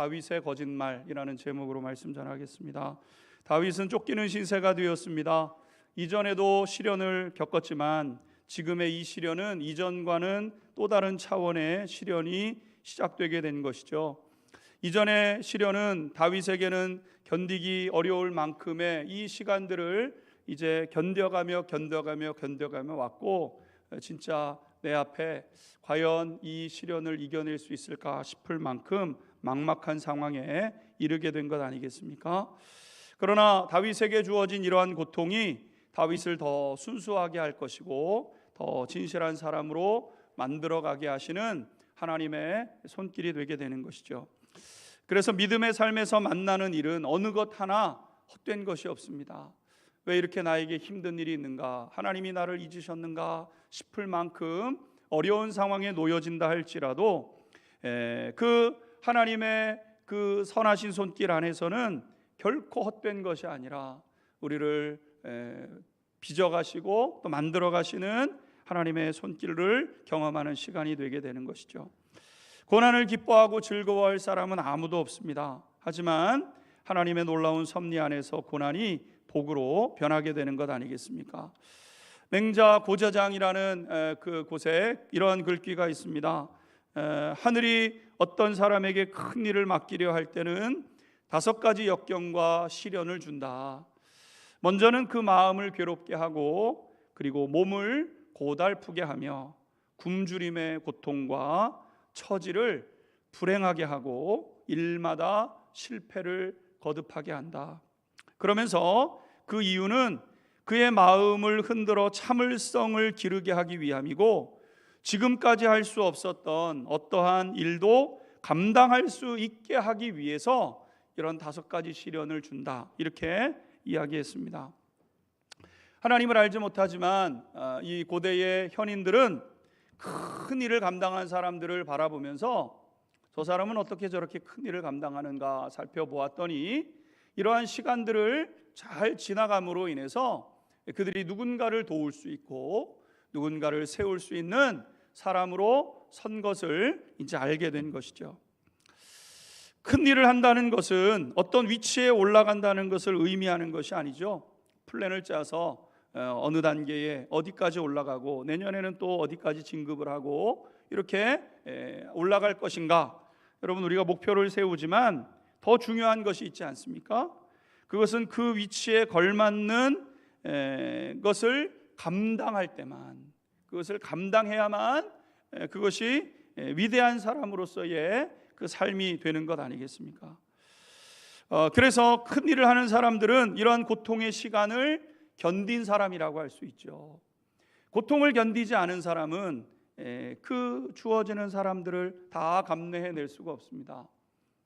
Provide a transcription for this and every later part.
다윗의 거짓말이라는 제목으로 말씀 전하겠습니다. 다윗은 쫓기는 신세가 되었습니다. 이전에도 시련을 겪었지만 지금의 이 시련은 이전과는 또 다른 차원의 시련이 시작되게 된 것이죠. 이전의 시련은 다윗에게는 견디기 어려울 만큼의 이 시간들을 이제 견뎌가며 견뎌가며 견뎌가며 왔고 진짜 내 앞에 과연 이 시련을 이겨낼 수 있을까 싶을 만큼 막막한 상황에 이르게 된 것 아니겠습니까? 그러나 다윗에게 주어진 이러한 고통이 다윗을 더 순수하게 할 것이고 더 진실한 사람으로 만들어 가게 하시는 하나님의 손길이 되게 되는 것이죠. 그래서 믿음의 삶에서 만나는 일은 어느 것 하나 헛된 것이 없습니다. 왜 이렇게 나에게 힘든 일이 있는가? 하나님이 나를 잊으셨는가 싶을 만큼 어려운 상황에 놓여진다 할지라도 에, 그 하나님의 그 선하신 손길 안에서는 결코 헛된 것이 아니라 우리를 에, 빚어 가시고 또 만들어 가시는 하나님의 손길을 경험하는 시간이 되게 되는 것이죠. 고난을 기뻐하고 즐거워할 사람은 아무도 없습니다. 하지만 하나님의 놀라운 섭리 안에서 고난이 복으로 변하게 되는 것 아니겠습니까? 맹자 고저장이라는 그 곳에 이러한 글귀가 있습니다. 하늘이 어떤 사람에게 큰 일을 맡기려 할 때는 다섯 가지 역경과 시련을 준다. 먼저는 그 마음을 괴롭게 하고 그리고 몸을 고달프게 하며 굶주림의 고통과 처지를 불행하게 하고 일마다 실패를 거듭하게 한다. 그러면서 그 이유는 그의 마음을 흔들어 참을성을 기르게 하기 위함이고 지금까지 할 수 없었던 어떠한 일도 감당할 수 있게 하기 위해서 이런 다섯 가지 시련을 준다. 이렇게 이야기했습니다. 하나님을 알지 못하지만 아, 이 고대의 현인들은 큰 일을 감당한 사람들을 바라보면서 저 사람은 어떻게 저렇게 큰 일을 감당하는가 살펴보았더니 이러한 시간들을 잘 지나감으로 인해서 그들이 누군가를 도울 수 있고 누군가를 세울 수 있는 사람으로 선 것을 이제 알게 된 것이죠. 큰 일을 한다는 것은 어떤 위치에 올라간다는 것을 의미하는 것이 아니죠. 플랜을 짜서 어, 어느 단계에 어디까지 올라가고 내년에는 또 어디까지 진급을 하고 이렇게 올라갈 것인가? 여러분 우리가 목표를 세우지만 더 중요한 것이 있지 않습니까? 그것은 그 위치에 걸맞는 것을 감당할 때만 그것을 감당해야만 그것이 위대한 사람으로서의 그 삶이 되는 것 아니겠습니까? 어, 그래서 큰 일을 하는 사람들은 이러한 고통의 시간을 견딘 사람이라고 할 수 있죠. 고통을 견디지 않은 사람은 그 주어지는 사람들을 다 감내해낼 수가 없습니다.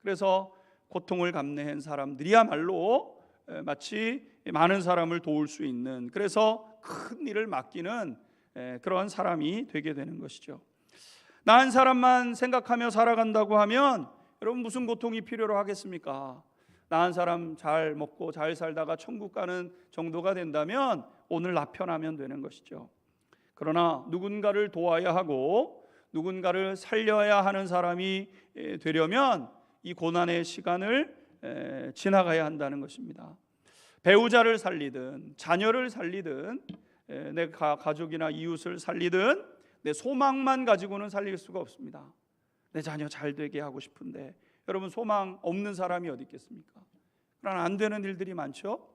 그래서 고통을 감내한 사람들이야말로 마치 많은 사람을 도울 수 있는 그래서 큰 일을 맡기는 그런 사람이 되게 되는 것이죠. 나한 사람만 생각하며 살아간다고 하면 여러분 무슨 고통이 필요로 하겠습니까? 나한 사람 잘 먹고 잘 살다가 천국 가는 정도가 된다면 오늘 나 편하면 되는 것이죠. 그러나 누군가를 도와야 하고 누군가를 살려야 하는 사람이 되려면 이 고난의 시간을 지나가야 한다는 것입니다. 배우자를 살리든 자녀를 살리든 내 가족이나 이웃을 살리든 내 소망만 가지고는 살릴 수가 없습니다. 내 자녀 잘 되게 하고 싶은데 여러분 소망 없는 사람이 어디 있겠습니까? 그러나 안 되는 일들이 많죠.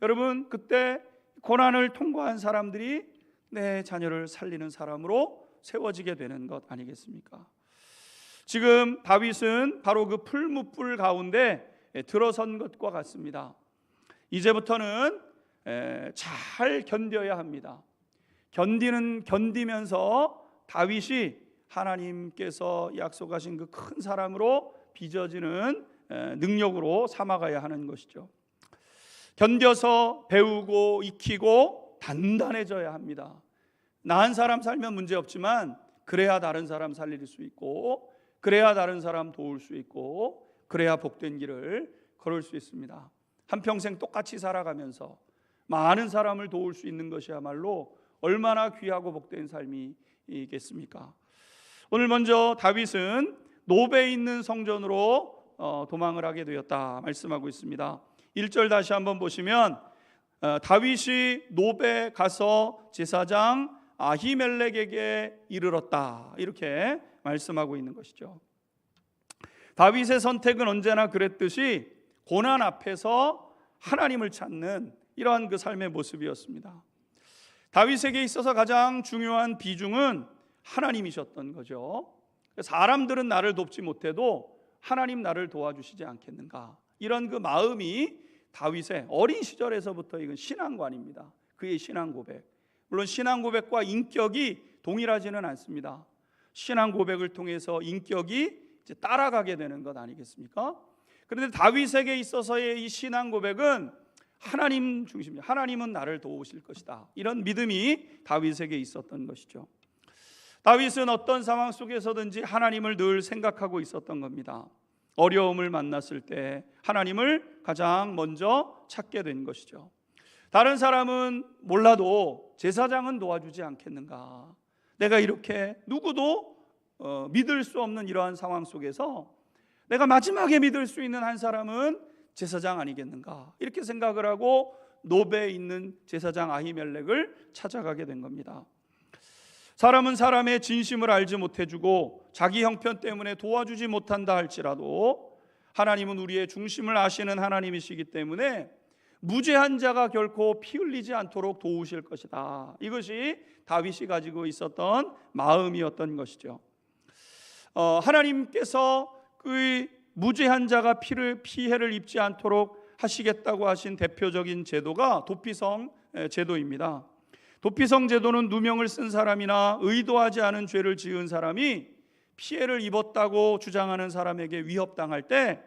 여러분 그때 고난을 통과한 사람들이 내 자녀를 살리는 사람으로 세워지게 되는 것 아니겠습니까? 지금 다윗은 바로 그 풀무불 가운데 들어선 것과 같습니다. 이제부터는 잘 견뎌야 합니다. 견디는 견디면서 다윗이 하나님께서 약속하신 그 큰 사람으로 빚어지는 능력으로 삼아가야 하는 것이죠. 견뎌서 배우고 익히고 단단해져야 합니다. 나은 사람 살면 문제 없지만 그래야 다른 사람 살릴 수 있고 그래야 다른 사람 도울 수 있고 그래야 복된 길을 걸을 수 있습니다. 한평생 똑같이 살아가면서 많은 사람을 도울 수 있는 것이야말로 얼마나 귀하고 복된 삶이겠습니까? 오늘 먼저 다윗은 노베 있는 성전으로 어, 도망을 하게 되었다 말씀하고 있습니다. 1절 다시 한번 보시면 어, 다윗이 노베 가서 제사장 아히멜렉에게 이르렀다 이렇게 말씀하고 있는 것이죠. 다윗의 선택은 언제나 그랬듯이 고난 앞에서 하나님을 찾는 이러한 그 삶의 모습이었습니다. 다윗에게 있어서 가장 중요한 비중은 하나님이셨던 거죠. 사람들은 나를 돕지 못해도 하나님 나를 도와주시지 않겠는가? 이런 그 마음이 다윗의 어린 시절에서부터 이건 신앙관입니다. 그의 신앙 고백. 물론 신앙 고백과 인격이 동일하지는 않습니다. 신앙 고백을 통해서 인격이 따라가게 되는 것 아니겠습니까? 그런데 다윗에게 있어서의 이 신앙 고백은 하나님 중심이야. 하나님은 나를 도우실 것이다. 이런 믿음이 다윗에게 있었던 것이죠. 다윗은 어떤 상황 속에서든지 하나님을 늘 생각하고 있었던 겁니다. 어려움을 만났을 때 하나님을 가장 먼저 찾게 된 것이죠. 다른 사람은 몰라도 제사장은 도와주지 않겠는가? 내가 이렇게 누구도 어, 믿을 수 없는 이러한 상황 속에서 내가 마지막에 믿을 수 있는 한 사람은 제사장 아니겠는가? 이렇게 생각을 하고 노베에 있는 제사장 아히멜렉을 찾아가게 된 겁니다. 사람은 사람의 진심을 알지 못해주고 자기 형편 때문에 도와주지 못한다 할지라도 하나님은 우리의 중심을 아시는 하나님이시기 때문에 무죄한 자가 결코 피 흘리지 않도록 도우실 것이다. 이것이 다윗이 가지고 있었던 마음이었던 것이죠. 어, 하나님께서 그 무죄한 자가 피를 피해를 입지 않도록 하시겠다고 하신 대표적인 제도가 도피성 제도입니다. 도피성 제도는 누명을 쓴 사람이나 의도하지 않은 죄를 지은 사람이 피해를 입었다고 주장하는 사람에게 위협당할 때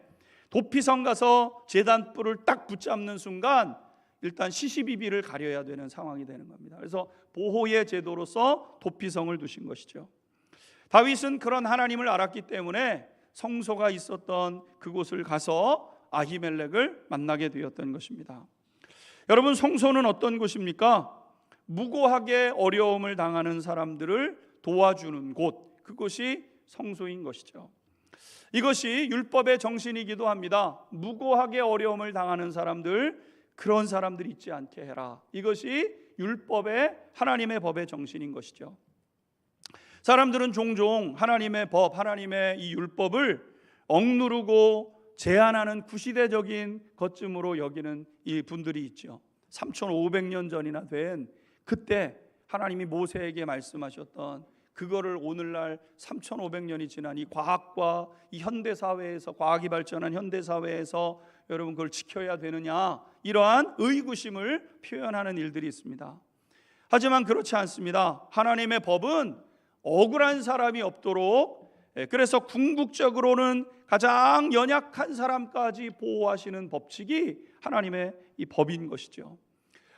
도피성 가서 재단불을 딱 붙잡는 순간 일단 시시비비를 가려야 되는 상황이 되는 겁니다. 그래서 보호의 제도로서 도피성을 두신 것이죠. 다윗은 그런 하나님을 알았기 때문에 성소가 있었던 그곳을 가서 아히멜렉을 만나게 되었던 것입니다. 여러분 성소는 어떤 곳입니까? 무고하게 어려움을 당하는 사람들을 도와주는 곳 그것이 성소인 것이죠. 이것이 율법의 정신이기도 합니다. 무고하게 어려움을 당하는 사람들 그런 사람들 있지 않게 해라. 이것이 율법의 하나님의 법의 정신인 것이죠. 사람들은 종종 하나님의 법, 하나님의 이 율법을 억누르고 제한하는 구시대적인 것쯤으로 여기는 이 분들이 있죠. 3,500년 전이나 된 그때 하나님이 모세에게 말씀하셨던 그거를 오늘날 3,500년이 지난 이 과학과 이 현대 사회에서 과학이 발전한 현대 사회에서 여러분 그걸 지켜야 되느냐 이러한 의구심을 표현하는 일들이 있습니다. 하지만 그렇지 않습니다. 하나님의 법은 억울한 사람이 없도록 예, 그래서 궁극적으로는 가장 연약한 사람까지 보호하시는 법칙이 하나님의 이 법인 것이죠.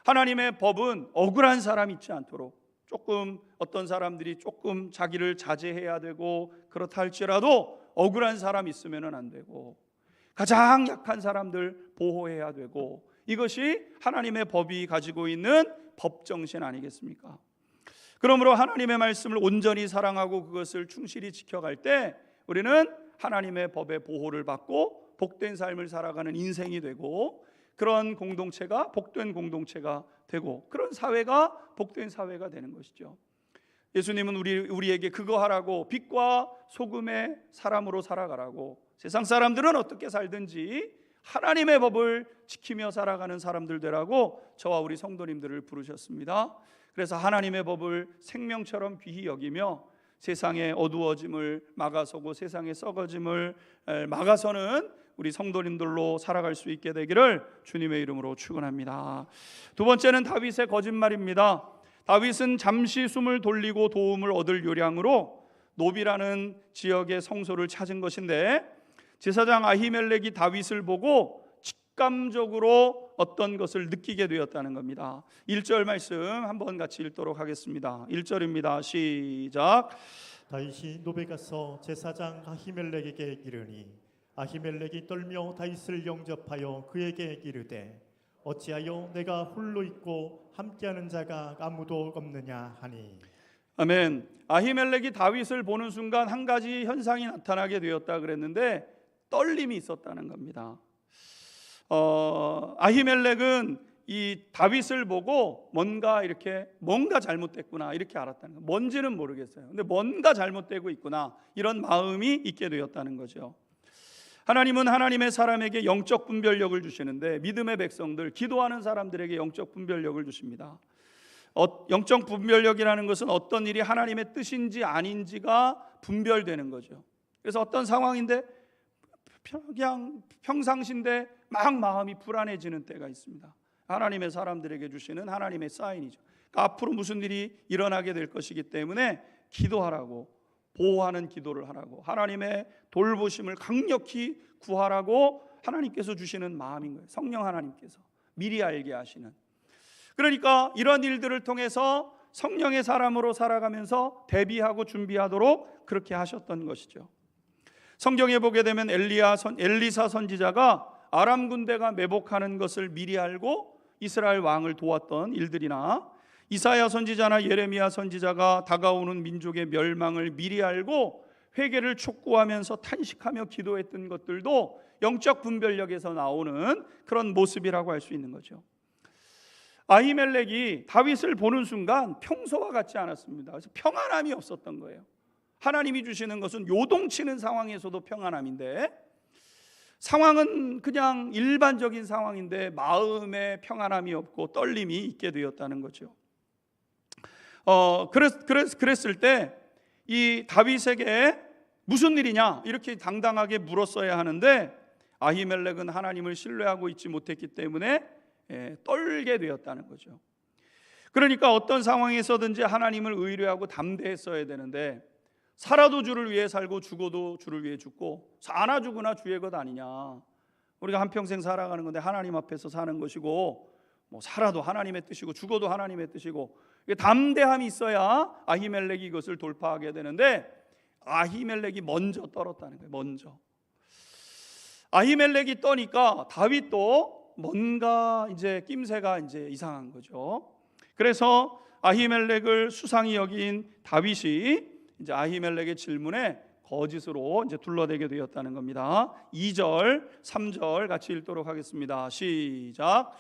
하나님의 법은 억울한 사람 있지 않도록 조금 어떤 사람들이 조금 자기를 자제해야 되고 그렇다 할지라도 억울한 사람 있으면은 안 되고 가장 약한 사람들 보호해야 되고 이것이 하나님의 법이 가지고 있는 법 정신 아니겠습니까? 그러므로 하나님의 말씀을 온전히 사랑하고 그것을 충실히 지켜갈 때 우리는 하나님의 법의 보호를 받고 복된 삶을 살아가는 인생이 되고 그런 공동체가 복된 공동체가 되고 그런 사회가 복된 사회가 되는 것이죠. 예수님은 우리 우리에게 그거 하라고 빛과 소금의 사람으로 살아가라고 세상 사람들은 어떻게 살든지 하나님의 법을 지키며 살아가는 사람들 되라고 저와 우리 성도님들을 부르셨습니다. 그래서 하나님의 법을 생명처럼 귀히 여기며 세상의 어두워짐을 막아서고 세상의 썩어짐을 막아서는 우리 성도님들로 살아갈 수 있게 되기를 주님의 이름으로 축원합니다. 두 번째는 다윗의 거짓말입니다. 다윗은 잠시 숨을 돌리고 도움을 얻을 요량으로 노비라는 지역의 성소를 찾은 것인데 제사장 아히멜렉이 다윗을 보고 직감적으로 어떤 것을 느끼게 되었다는 겁니다. 1절 말씀 한번 같이 읽도록 하겠습니다. 1절입니다. 시작. 다윗이 노베 가서 제사장 아히멜렉에게 이르니 아히멜렉이 떨며 다윗을 영접하여 그에게 이르되 어찌하여 내가 홀로 있고 함께하는 자가 아무도 없느냐 하니 아멘. 아히멜렉이 다윗을 보는 순간 한 가지 현상이 나타나게 되었다 그랬는데 떨림이 있었다는 겁니다. 어, 아히멜렉은 이 다윗을 보고 뭔가 이렇게 뭔가 잘못됐구나 이렇게 알았다는 거. 뭔지는 모르겠어요. 근데 뭔가 잘못되고 있구나 이런 마음이 있게 되었다는 거죠. 하나님은 하나님의 사람에게 영적 분별력을 주시는데 믿음의 백성들, 기도하는 사람들에게 영적 분별력을 주십니다. 어, 영적 분별력이라는 것은 어떤 일이 하나님의 뜻인지 아닌지가 분별되는 거죠. 그래서 어떤 상황인데 그냥 평상시인데 막 마음이 불안해지는 때가 있습니다. 하나님의 사람들에게 주시는 하나님의 사인이죠. 그러니까 앞으로 무슨 일이 일어나게 될 것이기 때문에 기도하라고 보호하는 기도를 하라고 하나님의 돌보심을 강력히 구하라고 하나님께서 주시는 마음인 거예요. 성령 하나님께서 미리 알게 하시는. 그러니까 이런 일들을 통해서 성령의 사람으로 살아가면서 대비하고 준비하도록 그렇게 하셨던 것이죠. 성경에 보게 되면 엘리야 선, 엘리사 선지자가 아람 군대가 매복하는 것을 미리 알고 이스라엘 왕을 도왔던 일들이나 이사야 선지자나 예레미야 선지자가 다가오는 민족의 멸망을 미리 알고 회개를 촉구하면서 탄식하며 기도했던 것들도 영적 분별력에서 나오는 그런 모습이라고 할 수 있는 거죠. 아히멜렉이 다윗을 보는 순간 평소와 같지 않았습니다. 그래서 평안함이 없었던 거예요. 하나님이 주시는 것은 요동치는 상황에서도 평안함인데 상황은 그냥 일반적인 상황인데 마음에 평안함이 없고 떨림이 있게 되었다는 거죠. 어 그랬, 그랬, 그랬을 때 이 다윗에게 무슨 일이냐 이렇게 당당하게 물었어야 하는데 아히멜렉은 하나님을 신뢰하고 있지 못했기 때문에 예, 떨게 되었다는 거죠. 그러니까 어떤 상황에서든지 하나님을 의뢰하고 담대했어야 되는데 살아도 주를 위해 살고 죽어도 주를 위해 죽고 사나 죽으나 주의 것 아니냐. 우리가 한 평생 살아가는 건데 하나님 앞에서 사는 것이고 뭐 살아도 하나님의 뜻이고 죽어도 하나님의 뜻이고 담대함이 있어야 아히멜렉이 이것을 돌파하게 되는데 아히멜렉이 먼저 떨었다는 거예요. 먼저. 아히멜렉이 떠니까 다윗도 뭔가 이제 낌새가 이제 이상한 거죠. 그래서 아히멜렉을 수상히 여긴 다윗이 이제 아히멜렉의 질문에 거짓으로 이제 둘러대게 되었다는 겁니다. 2절, 3절 같이 읽도록 하겠습니다. 시작.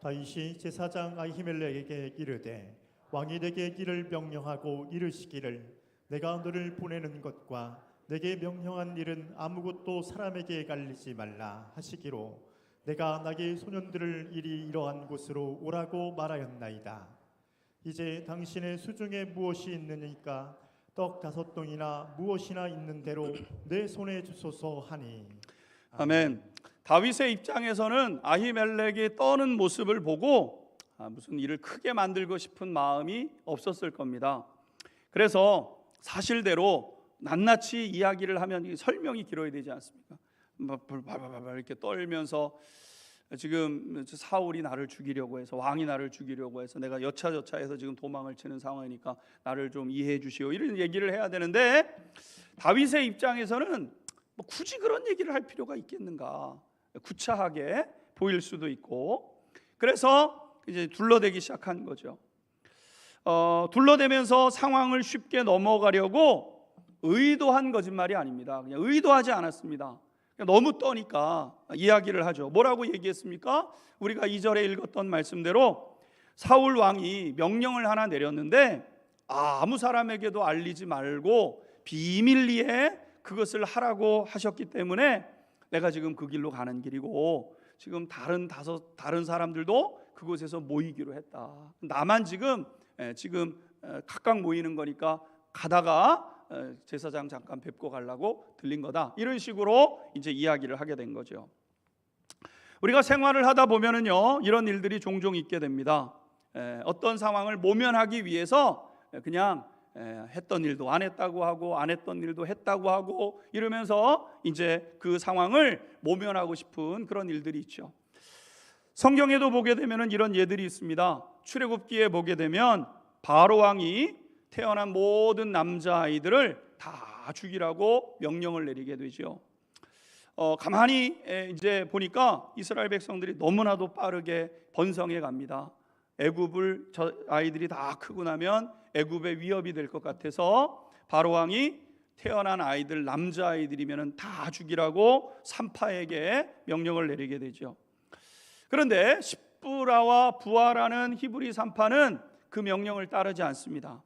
다윗이 제사장 아히멜렉에게 이르되 왕이 내게 길을 명령하고 이르시기를 내가 너를 보내는 것과 내게 명령한 일은 아무것도 사람에게 갈리지 말라 하시기로 내가 나의 소년들을 이리 이러한 곳으로 오라고 말하였나이다. 이제 당신의 수중에 무엇이 있느니까 떡 다섯 동이나 무엇이나 있는 대로 내 손에 주소서 하니 아멘. 다윗의 입장에서는 아히멜렉이 떠는 모습을 보고 아, 무슨 일을 크게 만들고 싶은 마음이 없었을 겁니다. 그래서 사실대로 낱낱이 이야기를 하면 이 설명이 길어야 되지 않습니까? 막 발발발발 이렇게 떨면서 지금 사울이 나를 죽이려고 해서 왕이 나를 죽이려고 해서 내가 여차저차해서 지금 도망을 치는 상황이니까 나를 좀 이해해 주시오 이런 얘기를 해야 되는데 다윗의 입장에서는 뭐 굳이 그런 얘기를 할 필요가 있겠는가 구차하게 보일 수도 있고 그래서 이제 둘러대기 시작한 거죠. 어, 둘러대면서 상황을 쉽게 넘어가려고 의도한 거짓말이 아닙니다. 그냥 의도하지 않았습니다. 그냥 너무 떠니까 이야기를 하죠. 뭐라고 얘기했습니까? 우리가 이절에 읽었던 말씀대로 사울 왕이 명령을 하나 내렸는데 아무 사람에게도 알리지 말고 비밀리에 그것을 하라고 하셨기 때문에 내가 지금 그 길로 가는 길이고 지금 다른 다섯 다른 사람들도 그곳에서 모이기로 했다. 나만 지금 예, 지금 에, 각각 모이는 거니까 가다가 에, 제사장 잠깐 뵙고 가려고 들린 거다. 이런 식으로 이제 이야기를 하게 된 거죠. 우리가 생활을 하다 보면은요 이런 일들이 종종 있게 됩니다. 에, 어떤 상황을 모면하기 위해서 그냥 에, 했던 일도 안 했다고 하고 안 했던 일도 했다고 하고 이러면서 이제 그 상황을 모면하고 싶은 그런 일들이 있죠. 성경에도 보게 되면은 이런 예들이 있습니다. 출애굽기에 보게 되면 바로 왕이 태어난 모든 남자 아이들을 다 죽이라고 명령을 내리게 되죠. 어, 가만히 에, 이제 보니까 이스라엘 백성들이 너무나도 빠르게 번성해 갑니다. 애굽을 저 아이들이 다 크고 나면 애굽의 위협이 될 것 같아서 바로 왕이 태어난 아이들 남자 아이들이면은 다 죽이라고 산파에게 명령을 내리게 되죠. 그런데 십부라와 부하라는 히브리 산파는 그 명령을 따르지 않습니다.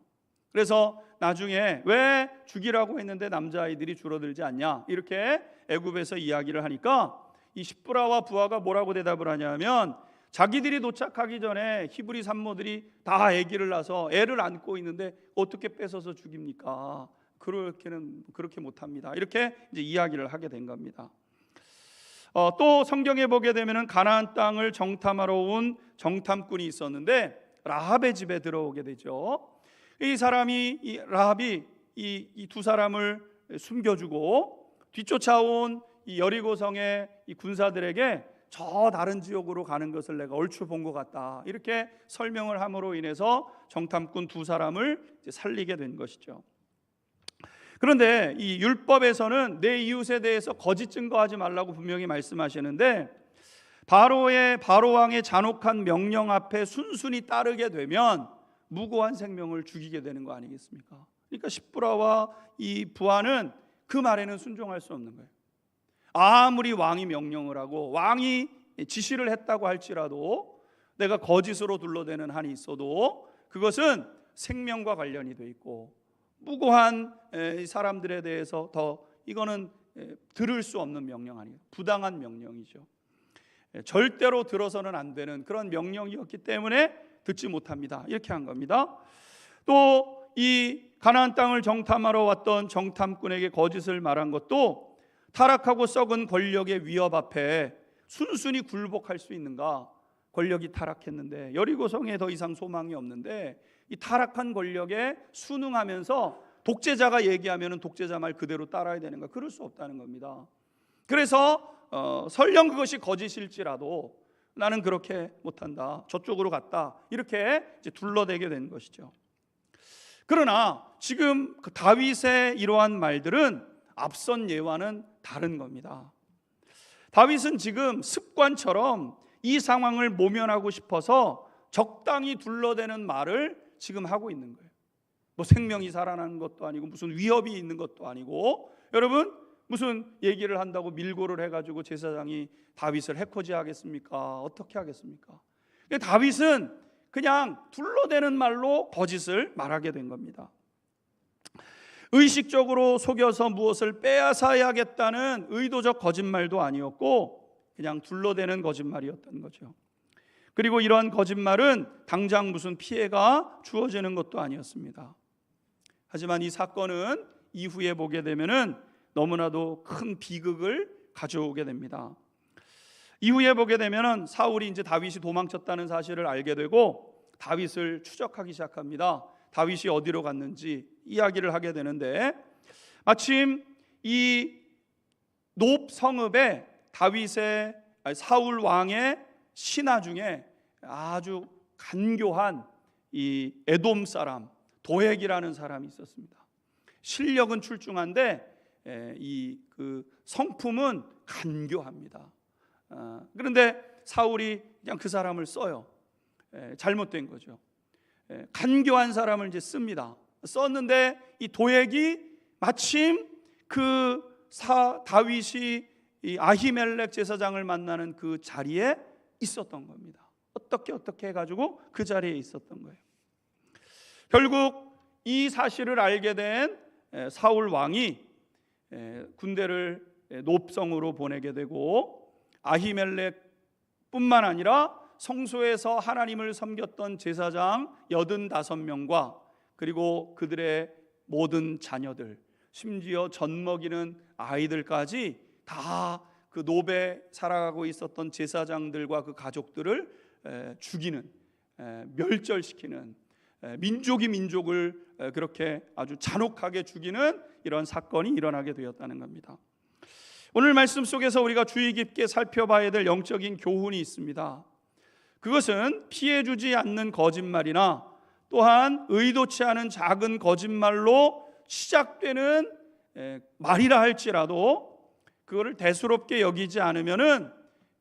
그래서 나중에 왜 죽이라고 했는데 남자아이들이 줄어들지 않냐 이렇게 애굽에서 이야기를 하니까 이 십부라와 부하가 뭐라고 대답을 하냐면 자기들이 도착하기 전에 히브리 산모들이 다 아기를 낳아서 애를 안고 있는데 어떻게 뺏어서 죽입니까? 그렇게는 그렇게 못합니다. 이렇게 이제 이야기를 하게 된 겁니다. 어, 또 성경에 보게 되면은 가나안 땅을 정탐하러 온 정탐꾼이 있었는데 라합의 집에 들어오게 되죠. 이 사람이 이 라합이 이 두 사람을 숨겨주고 뒤쫓아온 이 여리고 성의 이 군사들에게 저 다른 지역으로 가는 것을 내가 얼추 본 것 같다 이렇게 설명을 함으로 인해서 정탐꾼 두 사람을 살리게 된 것이죠. 그런데 이 율법에서는 내 이웃에 대해서 거짓 증거하지 말라고 분명히 말씀하시는데 바로의 바로 왕의 잔혹한 명령 앞에 순순히 따르게 되면 무고한 생명을 죽이게 되는 거 아니겠습니까? 그러니까 십부라와 이 부하는 그 말에는 순종할 수 없는 거예요. 아무리 왕이 명령을 하고 왕이 지시를 했다고 할지라도 내가 거짓으로 둘러대는 한이 있어도 그것은 생명과 관련이 돼 있고 무고한 에, 사람들에 대해서 더 이거는 에, 들을 수 없는 명령 아니에요. 부당한 명령이죠. 에, 절대로 들어서는 안 되는 그런 명령이었기 때문에 듣지 못합니다. 이렇게 한 겁니다. 또 이 가나안 땅을 정탐하러 왔던 정탐꾼에게 거짓을 말한 것도 타락하고 썩은 권력의 위협 앞에 순순히 굴복할 수 있는가? 권력이 타락했는데 여리고성에 더 이상 소망이 없는데 이 타락한 권력에 순응하면서 독재자가 얘기하면은 독재자 말 그대로 따라야 되는가? 그럴 수 없다는 겁니다. 그래서 어, 설령 그것이 거짓일지라도 나는 그렇게 못한다. 저쪽으로 갔다. 이렇게 둘러대게 된 것이죠. 그러나 지금 그 다윗의 이러한 말들은 앞선 예와는 다른 겁니다. 다윗은 지금 습관처럼 이 상황을 모면하고 싶어서 적당히 둘러대는 말을 지금 하고 있는 거예요. 뭐 생명이 살아나는 것도 아니고 무슨 위협이 있는 것도 아니고 여러분 무슨 얘기를 한다고 밀고를 해가지고 제사장이 다윗을 해코지 하겠습니까? 어떻게 하겠습니까? 다윗은 그냥 둘러대는 말로 거짓을 말하게 된 겁니다. 의식적으로 속여서 무엇을 빼앗아야겠다는 의도적 거짓말도 아니었고 그냥 둘러대는 거짓말이었던 거죠. 그리고 이러한 거짓말은 당장 무슨 피해가 주어지는 것도 아니었습니다. 하지만 이 사건은 이후에 보게 되면은 너무나도 큰 비극을 가져오게 됩니다. 이후에 보게 되면은 사울이 이제 다윗이 도망쳤다는 사실을 알게 되고 다윗을 추적하기 시작합니다. 다윗이 어디로 갔는지 이야기를 하게 되는데 마침 이 높 성읍에 다윗의 사울 왕의 신하 중에 아주 간교한 이 에돔 사람 도액이라는 사람이 있었습니다. 실력은 출중한데 이 그 성품은 간교합니다. 아, 그런데 사울이 그냥 그 사람을 써요. 에, 잘못된 거죠. 에, 간교한 사람을 이제 씁니다. 썼는데 이 도액이 마침 그 사, 다윗이 이 아히멜렉 제사장을 만나는 그 자리에 있었던 겁니다. 어떻게 어떻게 해가지고 그 자리에 있었던 거예요. 결국 이 사실을 알게 된 에, 사울 왕이 에, 군대를 에, 높성으로 보내게 되고 아히멜렉뿐만 아니라 성소에서 하나님을 섬겼던 제사장 85명과 그리고 그들의 모든 자녀들 심지어 젖먹이는 아이들까지 다 그 노베 살아가고 있었던 제사장들과 그 가족들을 에, 죽이는 에, 멸절시키는 에, 민족이 민족을 에, 그렇게 아주 잔혹하게 죽이는 이런 사건이 일어나게 되었다는 겁니다. 오늘 말씀 속에서 우리가 주의 깊게 살펴봐야 될 영적인 교훈이 있습니다. 그것은 피해 주지 않는 거짓말이나 또한 의도치 않은 작은 거짓말로 시작되는 에, 말이라 할지라도 그거를 대수롭게 여기지 않으면은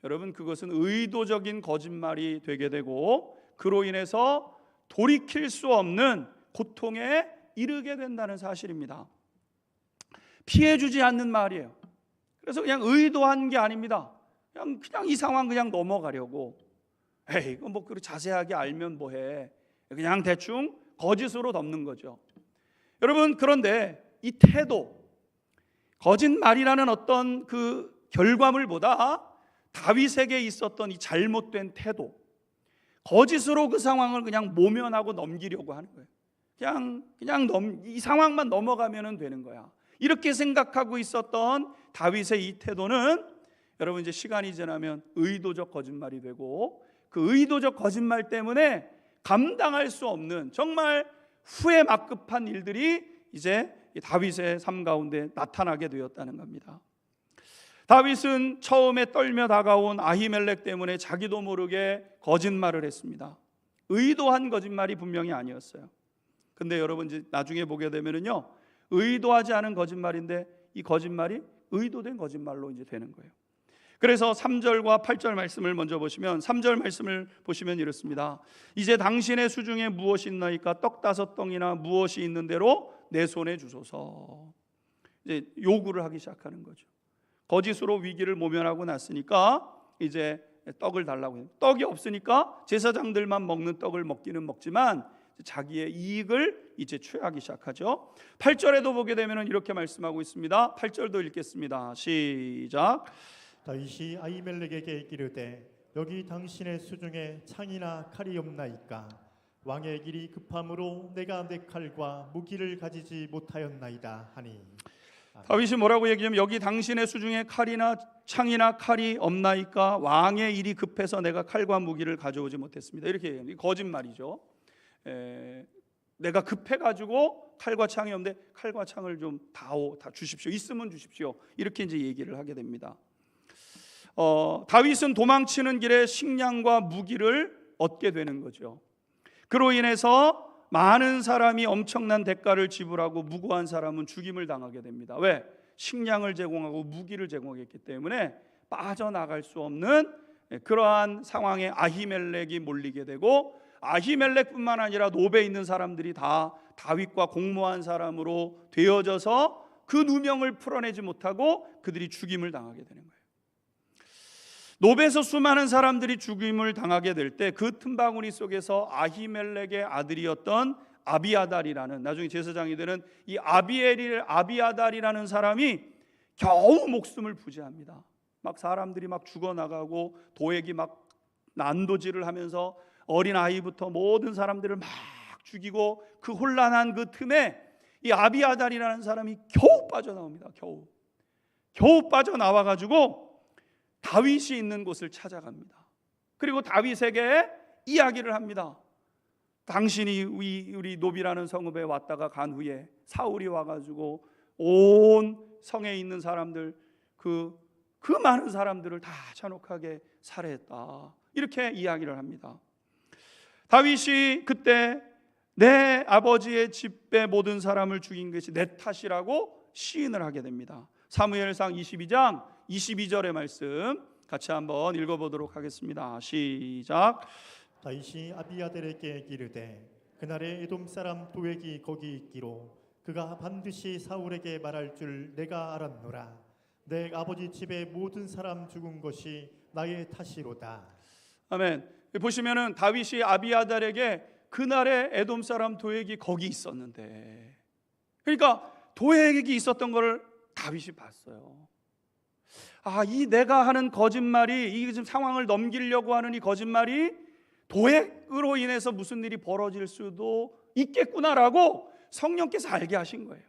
여러분 그것은 의도적인 거짓말이 되게 되고 그로 인해서 돌이킬 수 없는 고통에 이르게 된다는 사실입니다. 피해 주지 않는 말이에요. 그래서 그냥 의도한 게 아닙니다. 그냥 그냥 이 상황 그냥 넘어가려고. 에이, 이거 뭐 그렇게 자세하게 알면 뭐해. 그냥 대충 거짓으로 덮는 거죠. 여러분 그런데 이 태도 거짓말이라는 어떤 그 결과물보다 다윗에게 있었던 이 잘못된 태도 거짓으로 그 상황을 그냥 모면하고 넘기려고 하는 거예요. 그냥 그냥 넘, 이 상황만 넘어가면 되는 거야. 이렇게 생각하고 있었던 다윗의 이 태도는 여러분 이제 시간이 지나면 의도적 거짓말이 되고 그 의도적 거짓말 때문에 감당할 수 없는 정말 후회 막급한 일들이 이제 이 다윗의 삶 가운데 나타나게 되었다는 겁니다. 다윗은 처음에 떨며 다가온 아히멜렉 때문에 자기도 모르게 거짓말을 했습니다. 의도한 거짓말이 분명히 아니었어요. 근데 여러분 이제 나중에 보게 되면은요. 의도하지 않은 거짓말인데 이 거짓말이 의도된 거짓말로 이제 되는 거예요. 그래서 3절과 8절 말씀을 먼저 보시면 3절 말씀을 보시면 이렇습니다. 이제 당신의 수중에 무엇이 있나이까 떡 다섯 덩이나 무엇이 있는 대로 내 손에 주소서. 이제 요구를 하기 시작하는 거죠. 거짓으로 위기를 모면하고 났으니까 이제 떡을 달라고 해요. 떡이 없으니까 제사장들만 먹는 떡을 먹기는 먹지만 자기의 이익을 이제 취하기 시작하죠. 8절에도 보게 되면 이렇게 말씀하고 있습니다. 8절도 읽겠습니다. 시작. 다윗이 아히멜렉에게 이르되 여기 당신의 수중에 창이나 칼이 없나이까 왕의 길이 급함으로 내가 내 칼과 무기를 가지지 못하였나이다 하니 다윗이 뭐라고 얘기하면 여기 당신의 수중에 칼이나 창이나 칼이 없나이까 왕의 일이 급해서 내가 칼과 무기를 가져오지 못했습니다. 이렇게 얘기해요. 거짓말이죠. 에, 내가 급해 가지고 칼과 창이 없는데 칼과 창을 좀 다오 다 주십시오. 있으면 주십시오. 이렇게 이제 얘기를 하게 됩니다. 어, 다윗은 도망치는 길에 식량과 무기를 얻게 되는 거죠. 그로 인해서 많은 사람이 엄청난 대가를 지불하고 무고한 사람은 죽임을 당하게 됩니다. 왜? 식량을 제공하고 무기를 제공했기 때문에 빠져나갈 수 없는 그러한 상황에 아히멜렉이 몰리게 되고 아히멜렉뿐만 아니라 노베에 있는 사람들이 다 다윗과 공모한 사람으로 되어져서 그 누명을 풀어내지 못하고 그들이 죽임을 당하게 되는 거예요. 노베에서 수많은 사람들이 죽임을 당하게 될 때 그 틈바구니 속에서 아히멜렉의 아들이었던 아비아달이라는 나중에 제사장이 되는 이 아비엘이 아비아달이라는 사람이 겨우 목숨을 부지합니다. 막 사람들이 막 죽어 나가고 도액이 막 난도질을 하면서 어린 아이부터 모든 사람들을 막 죽이고 그 혼란한 그 틈에 이 아비아달이라는 사람이 겨우 빠져나옵니다. 겨우 겨우 빠져나와 가지고 다윗이 있는 곳을 찾아갑니다. 그리고 다윗에게 이야기를 합니다. 당신이 우리, 노비라는 성읍에 왔다가 간 후에 사울이 와 가지고 온 성에 있는 사람들 그, 그 많은 사람들을 다 잔혹하게 살해했다. 이렇게 이야기를 합니다. 다윗이 그때 내 아버지의 집의 모든 사람을 죽인 것이 내 탓이라고 시인을 하게 됩니다. 사무엘상 22장 22절의 말씀 같이 한번 읽어보도록 하겠습니다. 시작. 다윗이 아비아델에게 이르되 그날에 에돔 사람 도액이 거기 있기로 그가 반드시 사울에게 말할 줄 내가 알았노라 내 아버지 집의 모든 사람 죽은 것이 나의 탓이로다 아멘. 보시면은 다윗이 아비아달에게 그날에 에돔 사람 도액이 거기 있었는데, 그러니까 도액이 있었던 것을 다윗이 봤어요. 아, 이 내가 하는 거짓말이 이 지금 상황을 넘기려고 하는 이 거짓말이 도액으로 인해서 무슨 일이 벌어질 수도 있겠구나라고 성령께서 알게 하신 거예요.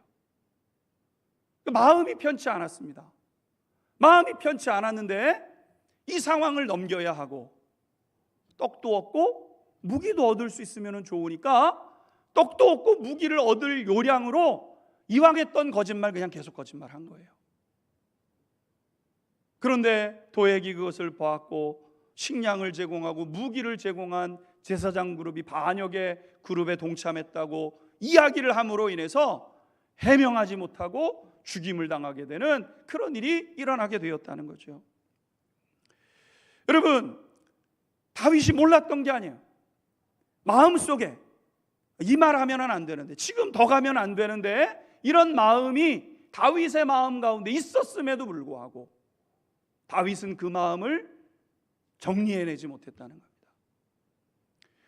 마음이 편치 않았습니다. 마음이 편치 않았는데 이 상황을 넘겨야 하고 떡도 얻고 무기도 얻을 수 있으면 좋으니까 떡도 얻고 무기를 얻을 요량으로 이왕 했던 거짓말 그냥 계속 거짓말 한 거예요. 그런데 도액이 그것을 보았고 식량을 제공하고 무기를 제공한 제사장 그룹이 반역의 그룹에 동참했다고 이야기를 함으로 인해서 해명하지 못하고 죽임을 당하게 되는 그런 일이 일어나게 되었다는 거죠. 여러분, 다윗이 몰랐던 게 아니에요. 마음속에 이 말 하면은 안 되는데 지금 더 가면 안 되는데 이런 마음이 다윗의 마음 가운데 있었음에도 불구하고 다윗은 그 마음을 정리해내지 못했다는 겁니다.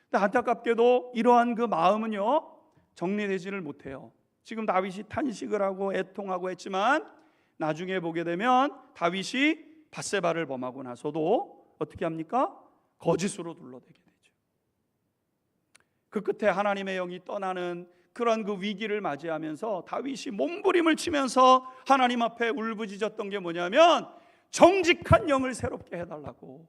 근데 안타깝게도 이러한 그 마음은요 정리되지를 못해요. 지금 다윗이 탄식을 하고 애통하고 했지만 나중에 보게 되면 다윗이 바세바를 범하고 나서도 어떻게 합니까? 거짓으로 둘러대게 되죠. 그 끝에 하나님의 영이 떠나는 그런 그 위기를 맞이하면서 다윗이 몸부림을 치면서 하나님 앞에 울부짖었던 게 뭐냐면 정직한 영을 새롭게 해달라고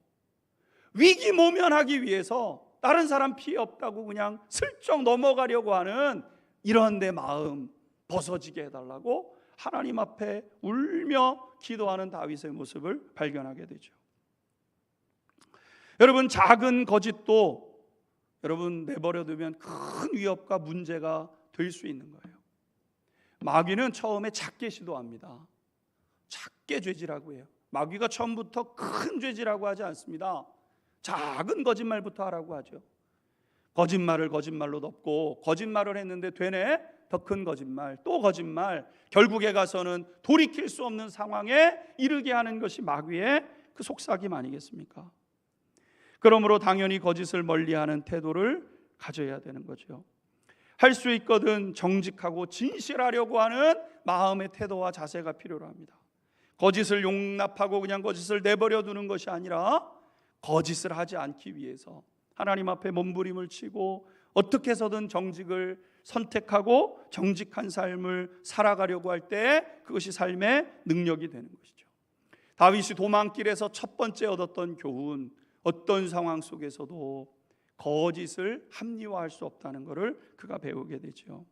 위기 모면하기 위해서 다른 사람 피해 없다고 그냥 슬쩍 넘어가려고 하는 이런 내 마음 벗어지게 해달라고 하나님 앞에 울며 기도하는 다윗의 모습을 발견하게 되죠. 여러분 작은 거짓도 여러분 내버려 두면 큰 위협과 문제가 될 수 있는 거예요. 마귀는 처음에 작게 시도합니다. 작게 죄질하고 해요. 마귀가 처음부터 큰 죄질하고 하지 않습니다. 작은 거짓말부터 하라고 하죠. 거짓말을 거짓말로 덮고 거짓말을 했는데 되네 더 큰 거짓말 또 거짓말 결국에 가서는 돌이킬 수 없는 상황에 이르게 하는 것이 마귀의 그 속삭임 아니겠습니까? 그러므로 당연히 거짓을 멀리하는 태도를 가져야 되는 거죠. 할 수 있거든 정직하고 진실하려고 하는 마음의 태도와 자세가 필요로 합니다. 거짓을 용납하고 그냥 거짓을 내버려 두는 것이 아니라 거짓을 하지 않기 위해서 하나님 앞에 몸부림을 치고 어떻게 해서든 정직을 선택하고 정직한 삶을 살아가려고 할 때 그것이 삶의 능력이 되는 것이죠. 다윗이 도망길에서 첫 번째 얻었던 교훈 어떤 상황 속에서도 거짓을 합리화할 수 없다는 것을 그가 배우게 되죠.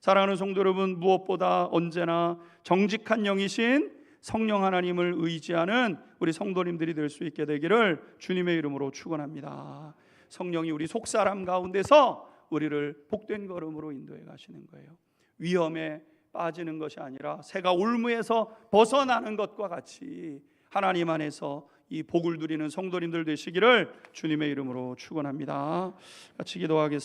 사랑하는 성도 여러분 무엇보다 언제나 정직한 영이신 성령 하나님을 의지하는 우리 성도님들이 될 수 있게 되기를 주님의 이름으로 축원합니다. 성령이 우리 속사람 가운데서 우리를 복된 걸음으로 인도해 가시는 거예요. 위험에 빠지는 것이 아니라 새가 올무에서 벗어나는 것과 같이 하나님 안에서 이 복을 누리는 성도님들 되시기를 주님의 이름으로 축원합니다. 같이 기도하겠습니다.